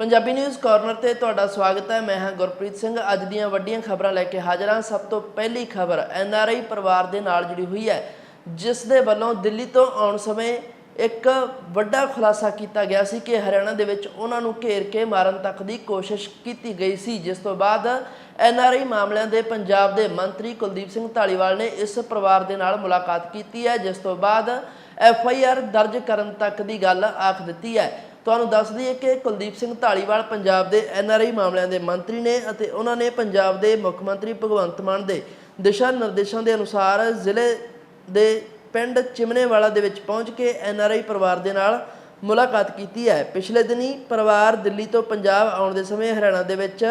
Punjabi news corner ਤੇ ਤੁਹਾਡਾ ਸਵਾਗਤ ਹੈ। ਮੈਂ ਹਾਂ ਗੁਰਪ੍ਰੀਤ ਸਿੰਘ। ਅੱਜ ਦੀਆਂ ਵੱਡੀਆਂ ਖਬਰਾਂ ਲੈ ਕੇ ਹਾਜ਼ਰ ਹਾਂ। ਸਭ ਤੋਂ ਪਹਿਲੀ ਖਬਰ, ਐੱਨ ਆਰ ਆਈ ਪਰਿਵਾਰ ਦੇ ਨਾਲ ਜੁੜੀ ਹੋਈ ਹੈ, ਜਿਸ ਦੇ ਵੱਲੋਂ ਦਿੱਲੀ ਤੋਂ ਆਉਣ ਸਮੇਂ ਇੱਕ ਵੱਡਾ ਖੁਲਾਸਾ ਕੀਤਾ ਗਿਆ ਸੀ ਕਿ ਹਰਿਆਣਾ ਦੇ ਵਿੱਚ ਉਹਨਾਂ ਨੂੰ ਘੇਰ ਕੇ ਮਾਰਨ ਤੱਕ ਦੀ ਕੋਸ਼ਿਸ਼ ਕੀਤੀ ਗਈ ਸੀ, ਜਿਸ ਤੋਂ ਬਾਅਦ ਐੱਨ ਆਰ ਆਈ ਮਾਮਲਿਆਂ ਦੇ ਪੰਜਾਬ ਦੇ ਮੰਤਰੀ ਕੁਲਦੀਪ ਸਿੰਘ ਢਾਲੀਵਾਲ ਨੇ ਇਸ ਪਰਿਵਾਰ ਦੇ ਨਾਲ ਮੁਲਾਕਾਤ ਕੀਤੀ ਹੈ, ਜਿਸ ਤੋਂ ਬਾਅਦ ਐੱਫ ਆਈ ਆਰ ਦਰਜ ਕਰਨ ਤੱਕ ਦੀ ਗੱਲ ਆਖ ਦਿੱਤੀ ਹੈ। ਤੁਹਾਨੂੰ ਦੱਸ ਦਈਏ ਕਿ ਕੁਲਦੀਪ ਸਿੰਘ ਢਾਲੀਵਾਲ ਪੰਜਾਬ ਦੇ ਐਨਆਰਆਈ ਮਾਮਲਿਆਂ ਦੇ ਮੰਤਰੀ ਨੇ ਅਤੇ ਉਹਨਾਂ ਨੇ ਪੰਜਾਬ ਦੇ ਮੁੱਖ ਮੰਤਰੀ ਭਗਵੰਤ ਮਾਨ ਦੇ ਦਿਸ਼ਾ ਨਿਰਦੇਸ਼ਾਂ ਦੇ ਅਨੁਸਾਰ ਜ਼ਿਲ੍ਹੇ ਦੇ ਪਿੰਡ ਚਿਮਨੇਵਾਲਾ ਦੇ ਵਿੱਚ ਪਹੁੰਚ ਕੇ ਐਨਆਰਆਈ ਪਰਿਵਾਰ ਦੇ ਨਾਲ ਮੁਲਾਕਾਤ ਕੀਤੀ ਹੈ। ਪਿਛਲੇ ਦਿਨੀ ਪਰਿਵਾਰ ਦਿੱਲੀ ਤੋਂ ਪੰਜਾਬ ਆਉਣ ਦੇ ਸਮੇਂ ਹਰਿਆਣਾ ਦੇ ਵਿੱਚ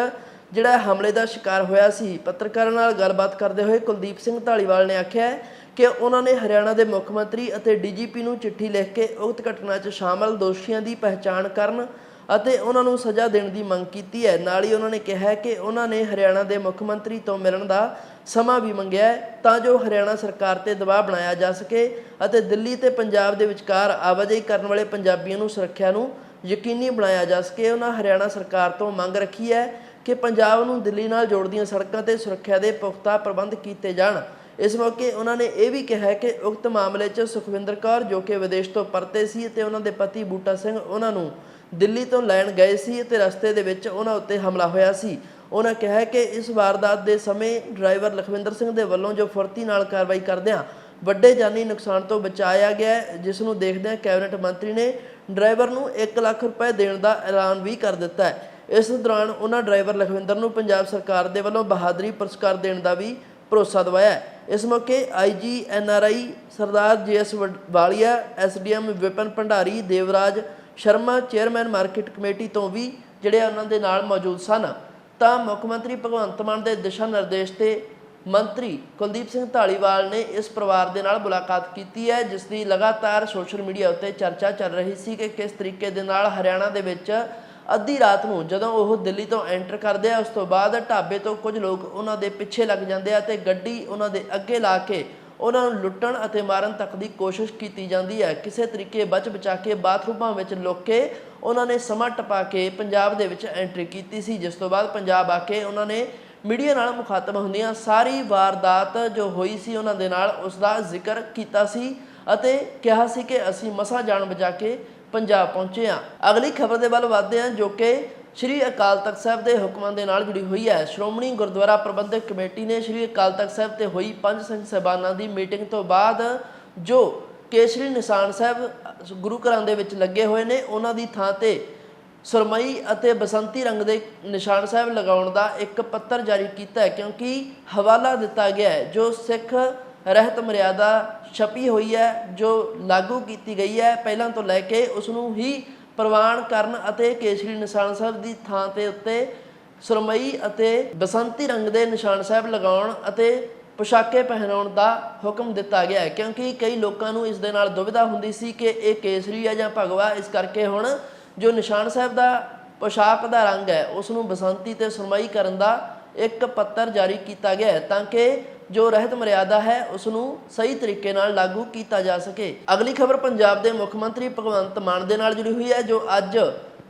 ਜਿਹੜਾ ਹਮਲੇ ਦਾ ਸ਼ਿਕਾਰ ਹੋਇਆ ਸੀ। ਪੱਤਰਕਾਰਾਂ ਨਾਲ ਗੱਲਬਾਤ ਕਰਦੇ ਹੋਏ ਕੁਲਦੀਪ ਸਿੰਘ ਢਾਲੀਵਾਲ ਨੇ ਆਖਿਆ ਕਿ ਉਹਨਾਂ ਨੇ ਹਰਿਆਣਾ ਦੇ ਮੁੱਖ ਮੰਤਰੀ ਅਤੇ ਡੀਜੀਪੀ ਨੂੰ ਚਿੱਠੀ ਲਿਖ ਕੇ ਉਕਤ ਘਟਨਾ 'ਚ ਸ਼ਾਮਲ ਦੋਸ਼ੀਆਂ ਦੀ ਪਹਿਚਾਣ ਕਰਨ ਅਤੇ ਉਹਨਾਂ ਨੂੰ ਸਜ਼ਾ ਦੇਣ ਦੀ ਮੰਗ ਕੀਤੀ ਹੈ। ਨਾਲ ਹੀ ਉਹਨਾਂ ਨੇ ਕਿਹਾ ਕਿ ਉਹਨਾਂ ਨੇ ਹਰਿਆਣਾ ਦੇ ਮੁੱਖ ਮੰਤਰੀ ਤੋਂ ਮਿਲਣ ਦਾ ਸਮਾਂ ਵੀ ਮੰਗਿਆ ਤਾਂ ਜੋ ਹਰਿਆਣਾ ਸਰਕਾਰ ਤੇ ਦਬਾਅ ਬਣਾਇਆ ਜਾ ਸਕੇ ਅਤੇ ਦਿੱਲੀ ਤੇ ਪੰਜਾਬ ਦੇ ਵਿਚਕਾਰ ਆਵਾਜਾਈ ਕਰਨ ਵਾਲੇ ਪੰਜਾਬੀਆਂ ਨੂੰ ਸੁਰੱਖਿਆ ਨੂੰ ਯਕੀਨੀ ਬਣਾਇਆ ਜਾ ਸਕੇ। ਉਹਨਾਂ ਹਰਿਆਣਾ ਸਰਕਾਰ ਤੋਂ ਮੰਗ ਰੱਖੀ ਹੈ ਕਿ ਪੰਜਾਬ ਨੂੰ ਦਿੱਲੀ ਨਾਲ ਜੋੜਦੀਆਂ ਸੜਕਾਂ ਤੇ ਸੁਰੱਖਿਆ ਦੇ ਪੁਖਤਾ ਪ੍ਰਬੰਧ ਕੀਤੇ ਜਾਣ। ਇਸ ਮੌਕੇ ਉਹਨਾਂ ਨੇ ਇਹ ਵੀ ਕਿਹਾ ਕਿ ਉਕਤ ਮਾਮਲੇ 'ਚ ਸੁਖਵਿੰਦਰ ਕੌਰ, ਜੋ ਕਿ ਵਿਦੇਸ਼ ਤੋਂ ਪਰਤੇ ਸੀ ਤੇ ਉਹਨਾਂ ਦੇ ਪਤੀ ਬੂਟਾ ਸਿੰਘ ਉਹਨਾਂ ਨੂੰ ਦਿੱਲੀ ਤੋਂ ਲੈਣ ਗਏ ਸੀ ਤੇ ਰਸਤੇ ਦੇ ਵਿੱਚ ਉਹਨਾਂ ਉੱਤੇ ਹਮਲਾ ਹੋਇਆ ਸੀ। ਉਹਨਾਂ ਕਿਹਾ ਕਿ ਇਸ ਵਾਰਦਾਤ ਦੇ ਸਮੇਂ ਡਰਾਈਵਰ ਲਖਵਿੰਦਰ ਸਿੰਘ ਦੇ ਵੱਲੋਂ ਜੋ ਫੁਰਤੀ ਨਾਲ ਕਾਰਵਾਈ ਕਰਦਿਆਂ ਵੱਡੇ ਜਾਨੀ ਨੁਕਸਾਨ ਤੋਂ ਬਚਾਇਆ ਗਿਆ ਜਿਸ ਨੂੰ ਦੇਖਦਿਆਂ ਕੈਬਨਿਟ ਮੰਤਰੀ ਨੇ ਡਰਾਈਵਰ ਨੂੰ 1 ਲੱਖ ਰੁਪਏ ਦੇਣ ਦਾ ਐਲਾਨ ਵੀ ਕਰ ਦਿੱਤਾ ਹੈ। ਇਸ ਦੌਰਾਨ ਉਹਨਾਂ ਡਰਾਈਵਰ ਲਖਵਿੰਦਰ ਨੂੰ ਪੰਜਾਬ ਸਰਕਾਰ ਦੇ ਵੱਲੋਂ ਬਹਾਦਰੀ ਪੁਰਸਕਾਰ ਦੇਣ ਦਾ ਵੀ ਭਰੋਸਾ ਦਵਾਇਆ ਇਸ ਮੌਕੇ IG NRI Sardar GS Walia SDM Vipan Bhandari, Devraj Sharma, chairman market committee ਤੋਂ ਵੀ ਜਿਹੜੇ ਉਹਨਾਂ ਦੇ ਨਾਲ ਮੌਜੂਦ ਸਨ। ਤਾਂ ਮੁੱਖ ਮੰਤਰੀ ਭਗਵੰਤ ਮਾਨ ਦੇ ਦਿਸ਼ਾ ਨਿਰਦੇਸ਼ ਤੇ ਮੰਤਰੀ ਕੁਲਦੀਪ ਸਿੰਘ ਢਾਲੀਵਾਲ ਨੇ ਇਸ ਪਰਿਵਾਰ ਦੇ ਨਾਲ ਮੁਲਾਕਾਤ ਕੀਤੀ ਹੈ, ਜਿਸ ਦੀ ਲਗਾਤਾਰ ਸੋਸ਼ਲ ਮੀਡੀਆ ਉੱਤੇ ਚਰਚਾ ਚੱਲ ਰਹੀ ਸੀ ਕਿ ਕਿਸ ਤਰੀਕੇ ਦੇ ਨਾਲ ਹਰਿਆਣਾ ਦੇ ਵਿੱਚ ਅੱਧੀ ਰਾਤ ਨੂੰ ਜਦੋਂ ਉਹ ਦਿੱਲੀ ਤੋਂ ਐਂਟਰ ਕਰਦੇ ਆ, ਉਸ ਤੋਂ ਬਾਅਦ ਢਾਬੇ ਤੋਂ ਕੁਝ ਲੋਕ ਉਹਨਾਂ ਦੇ ਪਿੱਛੇ ਲੱਗ ਜਾਂਦੇ ਆ ਤੇ ਗੱਡੀ ਉਹਨਾਂ ਦੇ ਅੱਗੇ ਲਾ ਕੇ ਉਹਨਾਂ ਨੂੰ ਲੁੱਟਣ ਅਤੇ ਮਾਰਨ ਤੱਕ ਦੀ ਕੋਸ਼ਿਸ਼ ਕੀਤੀ ਜਾਂਦੀ ਹੈ। ਕਿਸੇ ਤਰੀਕੇ ਬਚ ਬਚਾ ਕੇ ਬਾਥਰੂਮਾਂ ਵਿੱਚ ਲੁੱਕ ਕੇ ਉਹਨਾਂ ਨੇ ਸਮਾਂ ਟਪਾ ਕੇ ਪੰਜਾਬ ਦੇ ਵਿੱਚ ਐਂਟਰੀ ਕੀਤੀ ਸੀ, ਜਿਸ ਤੋਂ ਬਾਅਦ ਪੰਜਾਬ ਆ ਕੇ ਉਹਨਾਂ ਨੇ ਮੀਡੀਆ ਨਾਲ ਮੁਖਾਤਬ ਹੁੰਦੀਆਂ ਸਾਰੀ ਵਾਰਦਾਤ ਜੋ ਹੋਈ ਸੀ ਉਹਨਾਂ ਦੇ ਨਾਲ ਉਸ ਦਾ ਜ਼ਿਕਰ ਕੀਤਾ ਸੀ ਅਤੇ ਕਿਹਾ ਸੀ ਕਿ ਅਸੀਂ ਮਸਾ ਜਾਣ ਬਚਾ ਕੇ ਪੰਜਾਬ ਪਹੁੰਚੇ ਹਾਂ। ਅਗਲੀ ਖਬਰ ਦੇ ਵੱਲ ਵਧਦੇ ਹਾਂ, ਜੋ ਕਿ ਸ਼੍ਰੀ ਅਕਾਲ ਤਖਤ ਸਾਹਿਬ ਦੇ ਹੁਕਮਾਂ ਦੇ ਨਾਲ ਜੁੜੀ ਹੋਈ ਹੈ। ਸ਼੍ਰੋਮਣੀ ਗੁਰਦੁਆਰਾ ਪ੍ਰਬੰਧਕ ਕਮੇਟੀ ਨੇ ਸ਼੍ਰੀ ਅਕਾਲ ਤਖਤ ਸਾਹਿਬ ਤੇ ਹੋਈ ਪੰਜ ਸਿੰਘ ਸਹਿਬਾਨਾਂ ਦੀ ਮੀਟਿੰਗ ਤੋਂ ਬਾਅਦ, ਜੋ ਕੇਸਰੀ ਨਿਸ਼ਾਨ ਸਾਹਿਬ ਗੁਰੂ ਘਰਾਂ ਦੇ ਵਿੱਚ ਲੱਗੇ ਹੋਏ ਨੇ, ਉਹਨਾਂ ਦੀ ਥਾਂ ਤੇ ਸੁਰਮਈ ਅਤੇ ਬਸੰਤੀ ਰੰਗ ਦੇ ਨਿਸ਼ਾਨ ਸਾਹਿਬ ਲਗਾਉਣ ਦਾ ਇੱਕ ਪੱਤਰ ਜਾਰੀ ਕੀਤਾ ਹੈ, ਕਿਉਂਕਿ ਹਵਾਲਾ ਦਿੱਤਾ ਗਿਆ ਹੈ, ਜੋ ਸਿੱਖ ਰਹਿਤ ਮਰਿਆਦਾ ਛਪੀ ਹੋਈ ਹੈ, ਜੋ ਲਾਗੂ ਕੀਤੀ ਗਈ ਹੈ। ਪਹਿਲਾਂ ਤੋਂ ਲੈ ਕੇ ਉਸ ਨੂੰ ਹੀ ਪ੍ਰਵਾਨ ਕਰਨ ਅਤੇ ਕੇਸਰੀ ਨਿਸ਼ਾਨ ਸਾਹਿਬ ਦੀ ਥਾਂ ਤੇ ਉੱਤੇ ਸੁਰਮਈ ਅਤੇ ਬਸੰਤੀ ਰੰਗ ਦੇ ਨਿਸ਼ਾਨ ਸਾਹਿਬ ਲਗਾਉਣ ਅਤੇ ਪੁਸ਼ਾਕੇ ਪਹਿਨਾਉਣ ਦਾ ਹੁਕਮ ਦਿੱਤਾ ਗਿਆ ਹੈ। ਕਿਉਂਕਿ ਕਈ ਲੋਕਾਂ ਨੂੰ ਇਸ ਦੇ ਨਾਲ ਦੁਵਿਧਾ ਹੁੰਦੀ ਸੀ ਕਿ ਇਹ ਕੇਸਰੀ ਹੈ ਜਾਂ ਭਗਵਾ, ਇਸ ਕਰਕੇ ਹੁਣ ਜੋ ਨਿਸ਼ਾਨ ਸਾਹਿਬ ਦਾ ਪੁਸ਼ਾਕ ਦਾ ਰੰਗ ਹੈ ਉਸ ਨੂੰ ਬਸੰਤੀ ਤੇ ਸਰਮਈ ਕਰਨ ਦਾ ਇੱਕ ਪੱਤਰ ਜਾਰੀ ਕੀਤਾ ਗਿਆ ਹੈ, ਤਾਂ ਕਿ ਜੋ ਰਹਿਤ ਮਰਿਆਦਾ ਹੈ ਉਸ ਨੂੰ ਸਹੀ ਤਰੀਕੇ ਨਾਲ ਲਾਗੂ ਕੀਤਾ ਜਾ ਸਕੇ। ਅਗਲੀ ਖਬਰ ਪੰਜਾਬ ਦੇ ਮੁੱਖ ਮੰਤਰੀ ਭਗਵੰਤ ਮਾਨ ਦੇ ਨਾਲ ਜੁੜੀ ਹੋਈ ਹੈ, ਜੋ ਅੱਜ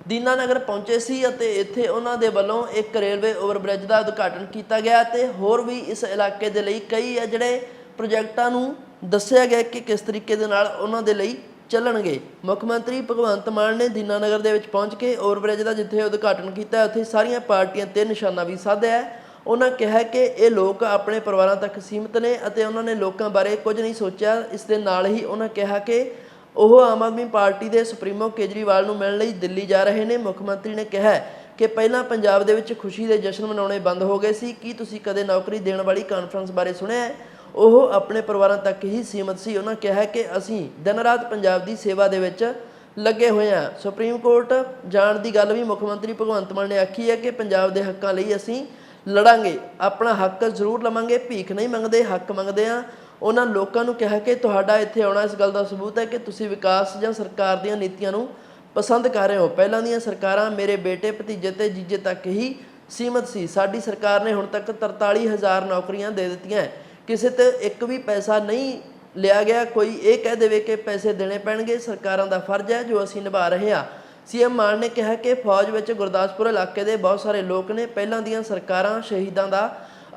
ਦੀਨਾਨਗਰ ਪਹੁੰਚੇ ਸੀ ਅਤੇ ਇੱਥੇ ਉਹਨਾਂ ਦੇ ਵੱਲੋਂ ਇੱਕ ਰੇਲਵੇ ਓਵਰਬ੍ਰਿਜ ਦਾ ਉਦਘਾਟਨ ਕੀਤਾ ਗਿਆ ਤੇ ਹੋਰ ਵੀ ਇਸ ਇਲਾਕੇ ਦੇ ਲਈ ਕਈ ਹੈ ਜਿਹੜੇ ਪ੍ਰੋਜੈਕਟਾਂ ਨੂੰ ਦੱਸਿਆ ਗਿਆ ਕਿ ਕਿਸ ਤਰੀਕੇ ਦੇ ਨਾਲ ਉਹਨਾਂ ਦੇ ਲਈ ਚੱਲਣਗੇ। ਮੁੱਖ ਮੰਤਰੀ ਭਗਵੰਤ ਮਾਨ ਨੇ ਦੀਨਾਨਗਰ ਦੇ ਵਿੱਚ ਪਹੁੰਚ ਕੇ ਓਵਰਬ੍ਰਿਜ ਦਾ ਜਿੱਥੇ ਉਦਘਾਟਨ ਕੀਤਾ, ਉੱਥੇ ਸਾਰੀਆਂ ਪਾਰਟੀਆਂ ਤੇ ਨਿਸ਼ਾਨਾ ਵੀ ਸਾਧਿਆ ਉਹਨਾਂ ਕਿਹਾ ਕਿ ਇਹ ਲੋਕ ਆਪਣੇ ਪਰਿਵਾਰਾਂ ਤੱਕ ਸੀਮਿਤ ਨੇ ਅਤੇ ਉਹਨਾਂ ਨੇ ਲੋਕਾਂ ਬਾਰੇ ਕੁਝ ਨਹੀਂ ਸੋਚਿਆ। ਇਸ ਦੇ ਨਾਲ ਹੀ ਉਹਨਾਂ ਕਿਹਾ ਕਿ ਉਹ ਆਮ ਆਦਮੀ ਪਾਰਟੀ ਦੇ ਸੁਪਰੀਮੋ ਕੇਜਰੀਵਾਲ ਨੂੰ ਮਿਲਣ ਲਈ ਦਿੱਲੀ ਜਾ ਰਹੇ ਨੇ। ਮੁੱਖ ਮੰਤਰੀ ਨੇ ਕਿਹਾ ਕਿ ਪਹਿਲਾਂ ਪੰਜਾਬ ਦੇ ਵਿੱਚ ਖੁਸ਼ੀ ਦੇ ਜਸ਼ਨ ਮਨਾਉਣੇ ਬੰਦ ਹੋ ਗਏ ਸੀ। ਕੀ ਤੁਸੀਂ ਕਦੇ ਨੌਕਰੀ ਦੇਣ ਵਾਲੀ ਕਾਨਫਰੰਸ ਬਾਰੇ ਸੁਣਿਆ ਉਹ ਆਪਣੇ ਪਰਿਵਾਰਾਂ ਤੱਕ ਹੀ ਸੀਮਤ ਸੀ। ਉਹਨਾਂ ਕਿਹਾ ਕਿ ਅਸੀਂ ਦਿਨ ਰਾਤ ਪੰਜਾਬ ਦੀ ਸੇਵਾ ਦੇ ਵਿੱਚ ਲੱਗੇ ਹੋਏ ਹਾਂ। ਸੁਪਰੀਮ ਕੋਰਟ ਜਾਣ ਦੀ ਗੱਲ ਵੀ ਮੁੱਖ ਮੰਤਰੀ ਭਗਵੰਤ ਮਾਨ ਨੇ ਆਖੀ ਹੈ ਕਿ ਪੰਜਾਬ ਦੇ ਹੱਕਾਂ ਲਈ ਅਸੀਂ ਲੜਾਂਗੇ। ਆਪਣਾ ਹੱਕ ਜ਼ਰੂਰ ਲਵਾਂਗੇ, ਭੀਖ ਨਹੀਂ ਮੰਗਦੇ, ਹੱਕ ਮੰਗਦੇ ਆ ਉਹਨਾਂ ਲੋਕਾਂ ਨੂੰ ਕਿਹਾ ਕਿ ਤੁਹਾਡਾ ਇੱਥੇ ਆਉਣਾ ਇਸ ਗੱਲ ਦਾ ਸਬੂਤ ਹੈ ਕਿ ਤੁਸੀਂ ਵਿਕਾਸ ਜਾਂ ਸਰਕਾਰ ਦੀਆਂ ਨੀਤੀਆਂ ਨੂੰ ਪਸੰਦ ਕਰ ਰਹੇ ਹੋ। ਪਹਿਲਾਂ ਦੀਆਂ ਸਰਕਾਰਾਂ ਮੇਰੇ ਬੇਟੇ, ਭਤੀਜੇ ਤੇ ਜੀਜੇ ਤੱਕ ਹੀ ਸੀਮਤ ਸੀ। ਸਾਡੀ ਸਰਕਾਰ ਨੇ ਹੁਣ ਤੱਕ 43000 ਨੌਕਰੀਆਂ ਦੇ ਦਿੱਤੀਆਂ ਹੈ। ਕਿਸੇ ਤੇ ਇੱਕ ਵੀ ਪੈਸਾ ਨਹੀਂ ਲਿਆ ਗਿਆ। ਕੋਈ ਇਹ ਕਹਿ ਦੇਵੇ ਕਿ ਪੈਸੇ ਦੇਣੇ ਪੈਣਗੇ। ਸਰਕਾਰਾਂ ਦਾ ਫਰਜ਼ ਹੈ ਜੋ ਅਸੀਂ ਨਿਭਾ ਰਹੇ ਹਾਂ। ਸੀਐਮ ਮਾਨ ਨੇ ਕਿਹਾ ਕਿ ਫੌਜ ਵਿੱਚ ਗੁਰਦਾਸਪੁਰ ਇਲਾਕੇ ਦੇ ਬਹੁਤ ਸਾਰੇ ਲੋਕ ਨੇ। ਪਹਿਲਾਂ ਦੀਆਂ ਸਰਕਾਰਾਂ ਸ਼ਹੀਦਾਂ ਦਾ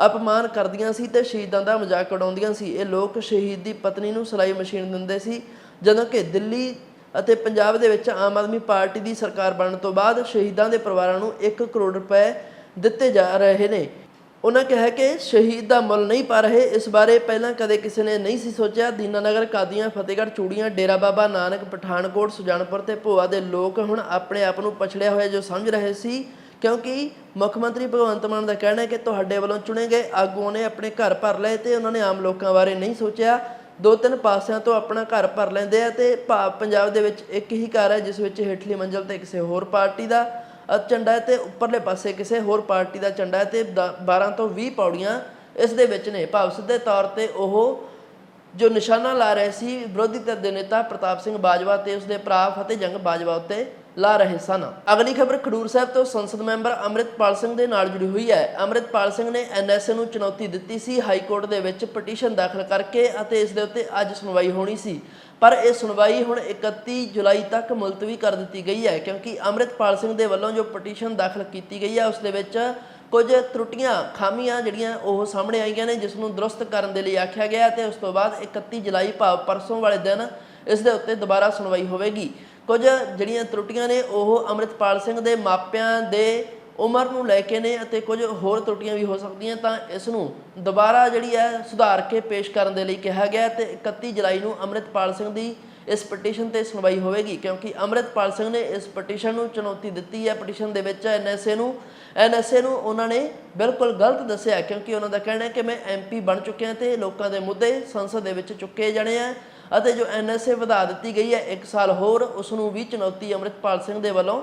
ਅਪਮਾਨ ਕਰਦੀਆਂ ਸੀ ਤੇ ਸ਼ਹੀਦਾਂ ਦਾ ਮਜ਼ਾਕ ਉਡਾਉਂਦੀਆਂ ਸੀ। ਇਹ ਲੋਕ ਸ਼ਹੀਦ ਦੀ ਪਤਨੀ ਨੂੰ ਸਿਲਾਈ ਮਸ਼ੀਨ ਦਿੰਦੇ ਸੀ, ਜਦੋਂ ਕਿ ਦਿੱਲੀ ਅਤੇ ਪੰਜਾਬ ਦੇ ਵਿੱਚ ਆਮ ਆਦਮੀ ਪਾਰਟੀ ਦੀ ਸਰਕਾਰ ਬਣਨ ਤੋਂ ਬਾਅਦ ਸ਼ਹੀਦਾਂ ਦੇ ਪਰਿਵਾਰਾਂ ਨੂੰ 1 ਕਰੋੜ ਰੁਪਏ ਦਿੱਤੇ ਜਾ ਰਹੇ ਨੇ। ਉਹਨਾਂ ਕਿਹਾ ਕਿ ਸ਼ਹੀਦ ਦਾ ਮੁੱਲ ਨਹੀਂ ਪਾ ਰਹੇ। ਇਸ ਬਾਰੇ ਪਹਿਲਾਂ ਕਦੇ ਕਿਸੇ ਨੇ ਨਹੀਂ ਸੀ ਸੋਚਿਆ। ਦੀਨਾਨਗਰ, ਕਾਦੀਆਂ, ਫਤਿਹਗੜ੍ਹ, ਚੂੜੀਆਂ, ਡੇਰਾ ਬਾਬਾ ਨਾਨਕ, ਪਠਾਨਕੋਟ, ਸੁਜਾਨਪੁਰ ਤੇ ਭੋਆ ਦੇ ਲੋਕ ਹੁਣ ਆਪਣੇ ਆਪ ਨੂੰ ਪਛੜਿਆ ਹੋਇਆ ਜੋ ਸਮਝ ਰਹੇ ਸੀ। ਕਿਉਂਕਿ ਮੁੱਖ ਮੰਤਰੀ ਭਗਵੰਤ ਮਾਨ ਦਾ ਕਹਿਣਾ ਹੈ ਕਿ ਤੁਹਾਡੇ ਵੱਲੋਂ ਚੁਣੇ ਗਏ ਆਗੂਆਂ ਨੇ ਆਪਣੇ ਘਰ ਭਰ ਲਏ ਤੇ ਉਹਨਾਂ ਨੇ ਆਮ ਲੋਕਾਂ ਬਾਰੇ ਨਹੀਂ ਸੋਚਿਆ। ਦੋ ਤਿੰਨ ਪਾਸਿਆਂ ਤੋਂ ਆਪਣਾ ਘਰ ਭਰ ਲੈਂਦੇ ਆ ਤੇ ਭਾ- ਪੰਜਾਬ ਦੇ ਵਿੱਚ ਇੱਕ ਹੀ ਘਰ ਹੈ, ਜਿਸ ਵਿੱਚ ਹੇਠਲੀ ਮੰਜ਼ਲ ਤੇ ਕਿਸੇ ਹੋਰ ਪਾਰਟੀ ਦਾ ਝੰਡਾ ਹੈ ਤੇ ਉੱਪਰਲੇ ਪਾਸੇ ਕਿਸੇ ਹੋਰ ਪਾਰਟੀ ਦਾ ਝੰਡਾ ਹੈ ਤੇ ਦ- 12 ਤੋਂ 20 ਪੌੜੀਆਂ ਇਸ ਦੇ ਵਿੱਚ ਨੇ। ਭਾਵ ਸਿੱਧੇ ਤੌਰ ਤੇ ਉਹ ਜੋ ਨਿਸ਼ਾਨਾ ਲਾ ਰਹੇ ਸੀ ਵਿਰੋਧੀ ਧਿਰ ਦੇ ਨੇਤਾ ਪ੍ਰਤਾਪ ਸਿੰਘ ਬਾਜਵਾ ਤੇ ਉਸਦੇ ਭਰਾ ਫਤਿਹ ਜੰਗ ਬਾਜਵਾ ਉੱਤੇ ਲਾ ਰਹੇ ਸਨ। ਅਗਲੀ ਖਬਰ ਖਡੂਰ ਸਾਹਿਬ ਤੋਂ ਸੰਸਦ ਮੈਂਬਰ ਅੰਮ੍ਰਿਤਪਾਲ ਸਿੰਘ ਦੇ ਨਾਲ ਜੁੜੀ ਹੋਈ ਹੈ। ਅੰਮ੍ਰਿਤਪਾਲ ਸਿੰਘ ਨੇ ਐਨਐਸਏ ਨੂੰ ਚੁਣੌਤੀ ਦਿੱਤੀ ਸੀ। ਹਾਈ ਕੋਰਟ ਦੇ ਵਿੱਚ ਪਟੀਸ਼ਨ ਦਾਖਲ ਕਰਕੇ ਅਤੇ ਇਸ ਦੇ ਉੱਤੇ ਅੱਜ ਸੁਣਵਾਈ ਹੋਣੀ ਸੀ। ਪਰ ਇਹ ਸੁਣਵਾਈ ਹੁਣ 31 ਜੁਲਾਈ ਤੱਕ ਮੁਲਤਵੀ ਕਰ ਦਿੱਤੀ ਗਈ ਹੈ ਕਿਉਂਕਿ ਅੰਮ੍ਰਿਤਪਾਲ ਸਿੰਘ ਦੇ ਵੱਲੋਂ ਜੋ ਪਟੀਸ਼ਨ ਦਾਖਲ ਕੀਤੀ ਗਈ ਹੈ, ਉਸ ਦੇ ਵਿੱਚ ਕੁਝ ਤਰੁੱਟੀਆਂ, ਖਾਮੀਆਂ ਜਿਹੜੀਆਂ ਉਹ ਸਾਹਮਣੇ ਆਈਆਂ ਨੇ, ਜਿਸ ਨੂੰ ਦਰੁਸਤ ਕਰਨ ਦੇ ਲਈ ਆਖਿਆ ਗਿਆ ਤੇ ਉਸ ਤੋਂ ਬਾਅਦ 31 ਜੁਲਾਈ ਭਾਵ ਪਰਸੋਂ ਵਾਲੇ ਦਿਨ ਇਸ ਦੇ ਉੱਤੇ ਦੁਬਾਰਾ ਸੁਣਵਾਈ ਹੋਵੇਗੀ। ਕੁਝ ਜਿਹੜੀਆਂ ਤਰੁੱਟੀਆਂ ਨੇ ਉਹ ਅੰਮ੍ਰਿਤਪਾਲ ਸਿੰਘ ਦੇ ਮਾਪਿਆਂ ਦੇ ਉਮਰ ਨੂੰ ਲੈ ਕੇ ਨੇ ਅਤੇ ਕੁਝ ਹੋਰ ਤਰੁੱਟੀਆਂ ਵੀ ਹੋ ਸਕਦੀਆਂ ਤਾਂ ਇਸ ਨੂੰ ਦੁਬਾਰਾ ਜਿਹੜੀ ਹੈ ਸੁਧਾਰ ਕੇ ਪੇਸ਼ ਕਰਨ ਦੇ ਲਈ ਕਿਹਾ ਗਿਆ ਹੈ ਤੇ 31 ਜੁਲਾਈ ਨੂੰ ਅੰਮ੍ਰਿਤਪਾਲ ਸਿੰਘ ਦੀ ਇਸ ਪਟੀਸ਼ਨ ਤੇ ਸੁਣਵਾਈ ਹੋਵੇਗੀ ਕਿਉਂਕਿ ਅੰਮ੍ਰਿਤਪਾਲ ਸਿੰਘ ਨੇ ਇਸ ਪਟੀਸ਼ਨ ਨੂੰ ਚੁਣੌਤੀ ਦਿੱਤੀ ਹੈ। ਪਟੀਸ਼ਨ ਦੇ ਵਿੱਚ ਐਨਐਸਏ ਨੂੰ ਐਨਐਸਏ ਨੂੰ ਉਹਨਾਂ ਨੇ ਬਿਲਕੁਲ ਗਲਤ ਦੱਸਿਆ ਕਿਉਂਕਿ ਉਹਨਾਂ ਦਾ ਕਹਿਣਾ ਹੈ ਕਿ ਮੈਂ ਐਮਪੀ ਬਣ ਚੁੱਕਿਆ ਤੇ ਲੋਕਾਂ ਦੇ ਮੁੱਦੇ ਸੰਸਦ ਦੇ ਵਿੱਚ ਚੁੱਕੇ ਜਾਣੇ ਆ। ਅਤੇ ਜੋ ਐਨਐਸਏ ਵਧਾ ਦਿੱਤੀ ਗਈ ਹੈ 1 ਸਾਲ ਹੋਰ ਉਸ ਨੂੰ ਵੀ ਚੁਣੌਤੀ ਅਮਰਿਤਪਾਲ ਸਿੰਘ ਦੇ ਵੱਲੋਂ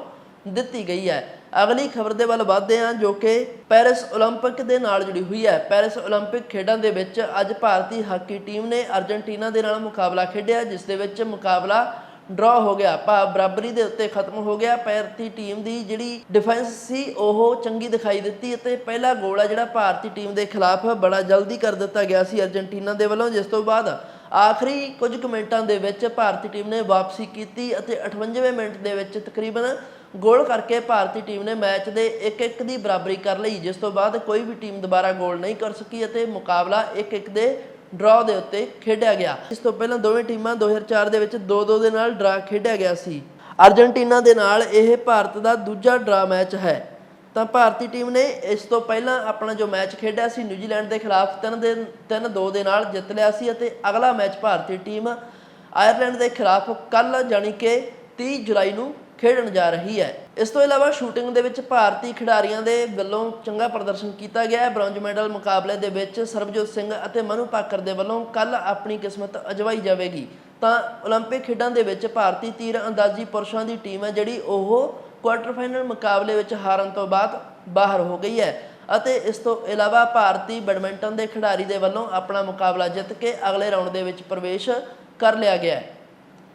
ਦਿੱਤੀ ਗਈ ਹੈ। ਅਗਲੀ ਖਬਰ ਦੇ ਵੱਲ ਵਧਦੇ ਹਾਂ, ਜੋ ਕਿ ਪੈਰਿਸ 올림픽 ਦੇ ਨਾਲ ਜੁੜੀ ਹੋਈ ਹੈ। ਪੈਰਿਸ 올림픽 ਖੇਡਾਂ ਦੇ ਵਿੱਚ ਅੱਜ ਭਾਰਤੀ ਹਾਕੀ ਟੀਮ ਨੇ ਅਰਜਨਟੀਨਾ ਦੇ ਨਾਲ ਮੁਕਾਬਲਾ ਖੇਡਿਆ, ਜਿਸ ਦੇ ਵਿੱਚ ਮੁਕਾਬਲਾ ਡਰਾ ਹੋ ਗਿਆ। ਭਾ ਬਰਾਬਰੀ ਦੇ ਉੱਤੇ ਖਤਮ ਹੋ ਗਿਆ। ਪੈਰਤੀ ਟੀਮ ਦੀ ਜਿਹੜੀ ਡਿਫੈਂਸ ਸੀ, ਉਹ ਚੰਗੀ ਦਿਖਾਈ ਦਿੱਤੀ ਅਤੇ ਪਹਿਲਾ ਗੋਲ ਆ ਜਿਹੜਾ ਭਾਰਤੀ ਟੀਮ ਦੇ ਖਿਲਾਫ ਬੜਾ ਜਲਦੀ ਕਰ ਦਿੱਤਾ ਗਿਆ ਸੀ ਅਰਜਨਟੀਨਾ ਦੇ ਵੱਲੋਂ। ਜਿਸ ਤੋਂ ਬਾਅਦ ਆਖਰੀ ਕੁਝ ਕੁ ਮਿੰਟਾਂ ਦੇ ਵਿੱਚ ਭਾਰਤੀ ਟੀਮ ਨੇ ਵਾਪਸੀ ਕੀਤੀ ਅਤੇ 58ਵੇਂ ਮਿੰਟ ਦੇ ਵਿੱਚ ਤਕਰੀਬਨ ਗੋਲ ਕਰਕੇ ਭਾਰਤੀ ਟੀਮ ਨੇ ਮੈਚ ਦੇ 1-1 ਦੀ ਬਰਾਬਰੀ ਕਰ ਲਈ, ਜਿਸ ਤੋਂ ਬਾਅਦ ਕੋਈ ਵੀ ਟੀਮ ਦੁਬਾਰਾ ਗੋਲ ਨਹੀਂ ਕਰ ਸਕੀ ਅਤੇ ਮੁਕਾਬਲਾ 1-1 ਦੇ ਡਰਾਅ ਦੇ ਉੱਤੇ ਖੇਡਿਆ ਗਿਆ। ਇਸ ਤੋਂ ਪਹਿਲਾਂ ਦੋਵੇਂ ਟੀਮਾਂ 2004 ਦੇ ਵਿੱਚ 2-2 ਦੇ ਨਾਲ ਡਰਾ ਖੇਡਿਆ ਗਿਆ ਸੀ। ਅਰਜنٹੀਨਾ ਦੇ ਨਾਲ ਇਹ ਭਾਰਤ ਦਾ ਦੂਜਾ ਡਰਾ ਮੈਚ ਹੈ। ਤਾਂ ਭਾਰਤੀ ਟੀਮ ਨੇ ਇਸ ਤੋਂ ਪਹਿਲਾਂ ਆਪਣਾ ਜੋ ਮੈਚ ਖੇਡਿਆ ਸੀ ਨਿਊਜ਼ੀਲੈਂਡ ਦੇ ਖਿਲਾਫ 3 ਦੇ 3-2 ਦੇ ਨਾਲ ਜਿੱਤ ਲਿਆ ਸੀ ਅਤੇ ਅਗਲਾ ਮੈਚ ਭਾਰਤੀ ਟੀਮ ਆਇਰਲੈਂਡ ਦੇ ਖਿਲਾਫ ਕੱਲ ਜਾਣੀ ਕਿ 30 ਜੁਲਾਈ ਨੂੰ ਖੇਡਣ ਜਾ ਰਹੀ ਹੈ ਇਸ ਤੋਂ ਇਲਾਵਾ ਸ਼ੂਟਿੰਗ ਦੇ ਵਿੱਚ ਭਾਰਤੀ ਖਿਡਾਰੀਆਂ ਦੇ ਵੱਲੋਂ ਚੰਗਾ ਪ੍ਰਦਰਸ਼ਨ ਕੀਤਾ ਗਿਆ ਹੈ ਬ੍ਰੌਂਜ ਮੈਡਲ ਮੁਕਾਬਲੇ ਦੇ ਵਿੱਚ ਸਰਬਜੋਤ ਸਿੰਘ ਅਤੇ ਮਨੂ ਪਾਕਰ ਦੇ ਵੱਲੋਂ ਕੱਲ ਆਪਣੀ ਕਿਸਮਤ ਅਜਵਾਈ ਜਾਵੇਗੀ ਤਾਂ 올림픽 ਖੇਡਾਂ ਦੇ ਵਿੱਚ ਭਾਰਤੀ ਤੀਰ ਅੰਦਾਜ਼ੀ ਪੁਰਸ਼ਾਂ ਦੀ ਟੀਮ ਹੈ ਜਿਹੜੀ ਉਹ ਕੁਆਟਰ ਫਾਈਨਲ ਮੁਕਾਬਲੇ ਵਿੱਚ ਹਾਰਨ ਤੋਂ ਬਾਅਦ ਬਾਹਰ ਹੋ ਗਈ ਹੈ ਅਤੇ ਇਸ ਤੋਂ ਇਲਾਵਾ ਭਾਰਤੀ ਬੈਡਮਿੰਟਨ ਦੇ ਖਿਡਾਰੀ ਦੇ ਵੱਲੋਂ ਆਪਣਾ ਮੁਕਾਬਲਾ ਜਿੱਤ ਕੇ ਅਗਲੇ ਰਾਊਂਡ ਦੇ ਵਿੱਚ ਪ੍ਰਵੇਸ਼ ਕਰ ਲਿਆ ਗਿਆ ਹੈ।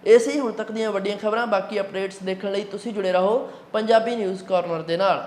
ਇਹ ਸੀ ਹੁਣ ਤੱਕ ਦੀਆਂ ਵੱਡੀਆਂ ਖਬਰਾਂ, ਬਾਕੀ ਅਪਡੇਟਸ ਦੇਖਣ ਲਈ ਤੁਸੀਂ ਜੁੜੇ ਰਹੋ ਪੰਜਾਬੀ ਨਿਊਜ਼ ਕਾਰਨਰ ਦੇ ਨਾਲ।